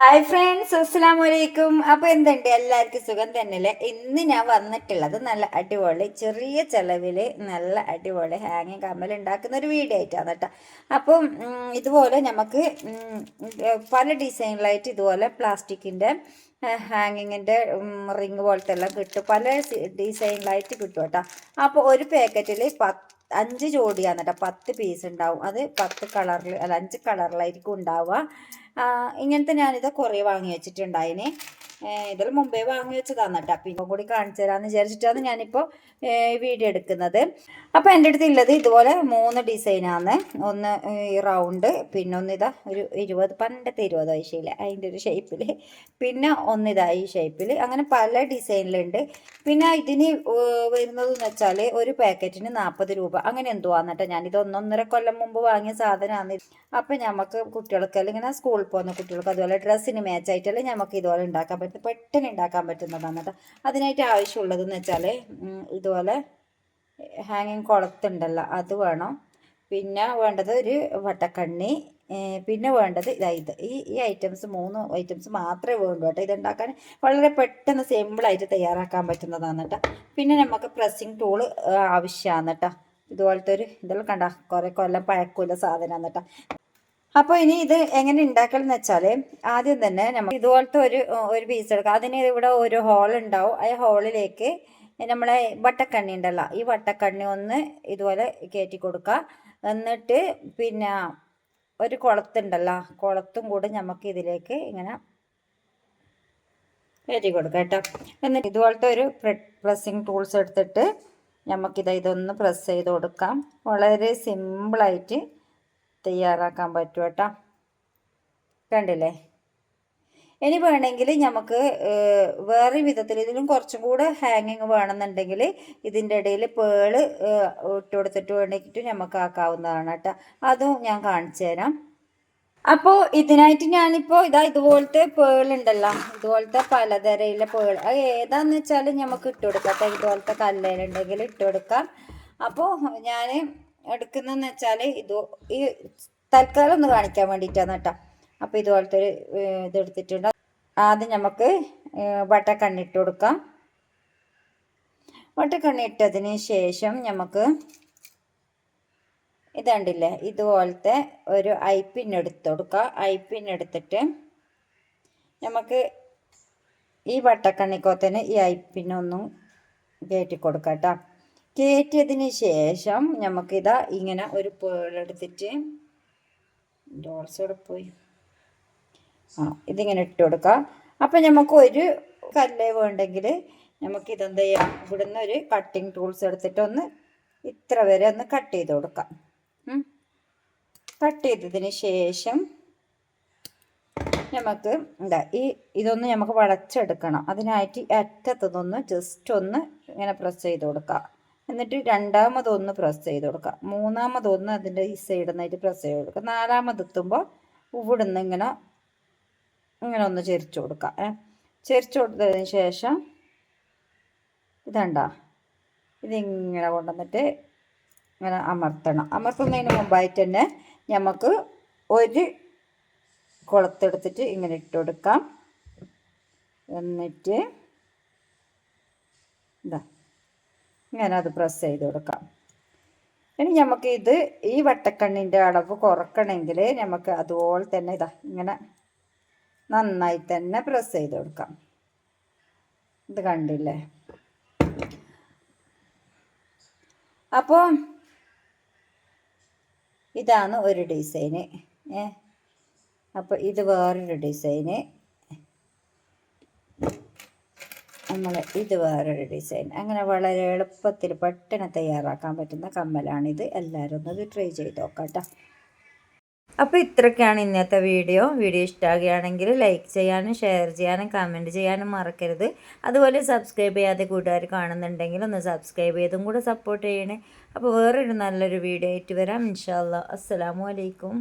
Hi friends അസ്സാം വലൈക്കും അപ്പോൾ എന്തുണ്ട്? എല്ലാവർക്കും സുഖം തന്നെയല്ലേ? ഇന്ന് ഞാൻ വന്നിട്ടുള്ളത് നല്ല അടിപൊളി ചെറിയ ചിലവിൽ നല്ല അടിപൊളി ഹാങ്ങിങ് കമ്മൽ ഉണ്ടാക്കുന്ന ഒരു വീഡിയോ ആയിട്ടാണ് കേട്ടോ. അപ്പം ഇതുപോലെ നമുക്ക് പല ഡിസൈനിലായിട്ട് ഇതുപോലെ പ്ലാസ്റ്റിക്കിന്റെ ഹാങ്ങിങ്ങിന്റെ റിങ് പോലത്തെ എല്ലാം കിട്ടും. പല ഡിസൈനിലായിട്ട് കിട്ടും കേട്ടോ. അപ്പോൾ ഒരു പാക്കറ്റിൽ പത്ത് അഞ്ച് ജോഡിയാണ് കേട്ടോ. പത്ത് പീസ് ഉണ്ടാവും. അത് പത്ത് കളറിൽ അല്ല അഞ്ച് കളറിലായിരിക്കും ഉണ്ടാവുക. ഇങ്ങനത്തെ ഞാനിത് കുറേ വാങ്ങി വെച്ചിട്ടുണ്ടായിന്. ഇതിൽ മുമ്പേ വാങ്ങി വെച്ചതാണ് കേട്ടോ. പിന്നെ കൂടി കാണിച്ചു തരാമെന്ന് വിചാരിച്ചിട്ടാണ് ഞാനിപ്പോൾ വീഡിയോ എടുക്കുന്നത്. അപ്പോൾ എന്റെ അടുത്ത് ഉള്ളത് ഇതുപോലെ മൂന്ന് ഡിസൈനാണ് ഒന്ന് ഈ റൗണ്ട് പിന്നെ ഇതാ ഒരു ഇരുപത് പണ്ടത്തെ ഇരുപത് വയസ്സിൽ അതിന്റെ ഒരു ഷേപ്പിൽ പിന്നെ ഒന്നിതാ ഈ ഷേപ്പിൽ അങ്ങനെ പല ഡിസൈനിലുണ്ട്. പിന്നെ ഇതിന് വരുന്നതെന്ന് വെച്ചാൽ ഒരു പാക്കറ്റിന് നാൽപ്പത് രൂപ. അങ്ങനെ എന്തോ ഞാനിത് ഒന്നൊന്നര കൊല്ലം മുമ്പ് വാങ്ങിയ സാധനമാണ് അപ്പം നമുക്ക് കുട്ടികൾക്കെല്ലാം ഇങ്ങനെ സ്കൂളിൽ പോകുന്ന കുട്ടികൾക്ക് അതുപോലെ ഡ്രസ്സിന് മാച്ചായിട്ടെല്ലാം നമുക്ക് ഇതുപോലെ ഉണ്ടാക്കാൻ പറ്റും പെട്ടെന്ന് ഉണ്ടാക്കാൻ പറ്റുന്നതാണ് കേട്ടോ. അതിനായിട്ട് ആവശ്യമുള്ളതെന്ന് വെച്ചാൽ ഇതുപോലെ ഹാങ്ങിങ് കുളത്തുണ്ടല്ലോ അത് വേണം. പിന്നെ വേണ്ടത് ഒരു വട്ടക്കണ്ണി പിന്നെ വേണ്ടത് ഇത് ഈ ഈ ഐറ്റംസ് മൂന്ന് ഐറ്റംസ് മാത്രമേ വേണ്ടൂ കേട്ടോ. ഇതുണ്ടാക്കാൻ വളരെ പെട്ടെന്ന് സിമ്പിളായിട്ട് തയ്യാറാക്കാൻ പറ്റുന്നതാണ് കേട്ടോ. പിന്നെ നമുക്ക് പ്രസ്സിങ് ടൂൾ ആവശ്യമാണ് കേട്ടോ. ഇതുപോലത്തെ ഒരു ഇതെല്ലാം കണ്ട കുറേ കൊല്ലം പഴക്കമില്ല സാധനമാണ് കേട്ടോ. അപ്പോൾ ഇനി ഇത് എങ്ങനെ ഉണ്ടാക്കലെന്ന് വെച്ചാൽ ആദ്യം തന്നെ നമ്മൾ ഇതുപോലത്തെ ഒരു ഒരു പീസ് എടുക്കുക അതിന് ഇവിടെ ഒരു ഹോൾ ഉണ്ടാവും. ആ ഹോളിലേക്ക് നമ്മളെ വട്ടക്കണ്ണി ഉണ്ടല്ലോ ഈ വട്ടക്കണ്ണി ഒന്ന് ഇതുപോലെ കയറ്റി കൊടുക്കുക. എന്നിട്ട് പിന്നെ ഒരു കുളത്തുണ്ടല്ലോ കുളത്തും കൂടെ നമുക്ക് ഇതിലേക്ക് ഇങ്ങനെ കയറ്റി കൊടുക്കാം കേട്ടോ. എന്നിട്ട് ഇതുപോലത്തെ ഒരു പ്രസ്സിങ് ടൂൾസ് എടുത്തിട്ട് നമുക്കിത് ഇതൊന്ന് പ്രസ് ചെയ്ത് കൊടുക്കാം. വളരെ സിമ്പിളായിട്ട് തയ്യാറാക്കാൻ പറ്റും കേട്ടോ. കണ്ടില്ലേ? ഇനി വേണമെങ്കിൽ നമുക്ക് വേറെ വിധത്തിൽ ഇതിലും കുറച്ചും കൂടെ ഹാങ്ങിങ് വേണമെന്നുണ്ടെങ്കിൽ ഇതിന്റെ ഇടയിൽ പേൾ ഇട്ട് കൊടുത്തിട്ട് വേണ്ടിയിട്ട് നമുക്ക് ആക്കാവുന്നതാണ് കേട്ടോ. അതും ഞാൻ കാണിച്ചു തരാം. അപ്പോൾ ഇതിനായിട്ട് ഞാനിപ്പോൾ ഇതാ ഇതുപോലത്തെ പേളുണ്ടല്ലോ ഇതുപോലത്തെ പലതരയിലെ പേൾ അത് ഏതാന്ന് വെച്ചാൽ നമുക്ക് ഇട്ട് കൊടുക്കാം. ഇതുപോലത്തെ കല്ലേലുണ്ടെങ്കിൽ ഇട്ട് കൊടുക്കാം. അപ്പോൾ ഞാൻ എടുക്കുന്നതെന്ന് വെച്ചാൽ ഇത് ഈ തൽക്കാലം ഒന്ന് കാണിക്കാൻ വേണ്ടിയിട്ടാണ് കേട്ടോ. അപ്പോൾ ഇതുപോലത്തെ ഒരു ഇത് എടുത്തിട്ടുണ്ട്. ആദ്യം നമുക്ക് വട്ടക്കണ്ണിട്ട് കൊടുക്കാം. വട്ടക്കണ്ണിട്ടതിന് ശേഷം നമുക്ക് ഇതുണ്ടില്ലേ ഇതുപോലത്തെ ഒരു ഐപ്പിൻ എടുത്ത് കൊടുക്കുക ഐപ്പിൻ എടുത്തിട്ട് നമുക്ക് ഈ വട്ടക്കണ്ണിക്കോത്തിന് ഈ ഐപ്പിനൊന്നും കയറ്റി കൊടുക്കാം കേട്ടോ. കയറ്റിയതിന് ശേഷം നമുക്കിതാ ഇങ്ങനെ ഒരു പേളെടുത്തിട്ട് ഡോൾസ് പോയി? ആ ഇതിങ്ങനെ ഇട്ട് കൊടുക്കാം. അപ്പം നമുക്ക് ഒരു കല്ലേ വേണ്ടെങ്കിൽ നമുക്ക് ഇതെന്ത് ചെയ്യാം? ഇവിടുന്ന് ഒരു കട്ടിങ് ടൂൾസ് എടുത്തിട്ട് ഒന്ന് ഇത്ര വരെ ഒന്ന് കട്ട് ചെയ്ത് കൊടുക്കാം. കട്ട് ചെയ്തതിന് ശേഷം നമുക്ക് എന്താ ഈ ഇതൊന്ന് നമുക്ക് വളച്ചെടുക്കണം. അതിനായിട്ട് അറ്റത്തതൊന്ന് ജസ്റ്റ് ഒന്ന് ഇങ്ങനെ പ്രസ് ചെയ്ത് കൊടുക്കാം. എന്നിട്ട് രണ്ടാമതൊന്ന് പ്രസ് ചെയ്ത് കൊടുക്കുക. മൂന്നാമതൊന്ന് അതിന്റെ ഈ സൈഡിൽ നിന്നായിട്ട് പ്രസ് ചെയ്ത് കൊടുക്കുക. നാലാമതെത്തുമ്പോൾ ഇവിടുന്ന് ഇങ്ങനെ ഇങ്ങനെ ഒന്ന് ചെരിച്ചു കൊടുക്കുക ഏ. ചെരിച്ചു കൊടുത്തതിന് ശേഷം ഇതണ്ട ഇതിങ്ങനെ കൊണ്ടുവന്നിട്ട് ഇങ്ങനെ അമർത്തണം. അമർത്തുന്നതിന് മുമ്പായിട്ട് തന്നെ നമുക്ക് ഒരു കുളത്തെടുത്തിട്ട് ഇങ്ങനെ ഇട്ട് കൊടുക്കാം. എന്നിട്ട് ഇതാ. അത് പ്രസ് ചെയ്ത് കൊടുക്കാം. ഇനി നമുക്ക് ഇത് ഈ വട്ടക്കണ്ണിന്റെ അളവ് കുറക്കണമെങ്കിൽ നമുക്ക് അതുപോലെ തന്നെ ഇതാ ഇങ്ങനെ നന്നായി തന്നെ പ്രസ് ചെയ്ത് കൊടുക്കാം. ഇത് കണ്ടില്ലേ? അപ്പോൾ ഇതാണ് ഒരു ഡിസൈന് ഏ? അപ്പോൾ ഇത് വേറൊരു ഡിസൈന് നമ്മൾ ഇത് വേറൊരു ഡിസൈൻ അങ്ങനെ വളരെ എളുപ്പത്തിൽ പെട്ടെന്ന് തയ്യാറാക്കാൻ പറ്റുന്ന കമ്മലാണിത്. എല്ലാവരും ഒന്ന് ട്രൈ ചെയ്ത് നോക്കാം അപ്പോൾ ഇത്രയൊക്കെയാണ് ഇന്നത്തെ വീഡിയോ. വീഡിയോ ഇഷ്ടമാകുകയാണെങ്കിൽ ലൈക്ക് ചെയ്യാനും ഷെയർ ചെയ്യാനും കമന്റ് ചെയ്യാനും മറക്കരുത്. അതുപോലെ സബ്സ്ക്രൈബ് ചെയ്യാതെ കൂട്ടുകാർ കാണുന്നുണ്ടെങ്കിൽ ഒന്ന് സബ്സ്ക്രൈബ് ചെയ്തും കൂടെ സപ്പോർട്ട് ചെയ്യണേ. അപ്പോൾ വേറൊരു നല്ലൊരു വീഡിയോ ആയിട്ട് വരാം. ഇൻഷാല്ല അസ്സാം വലൈക്കും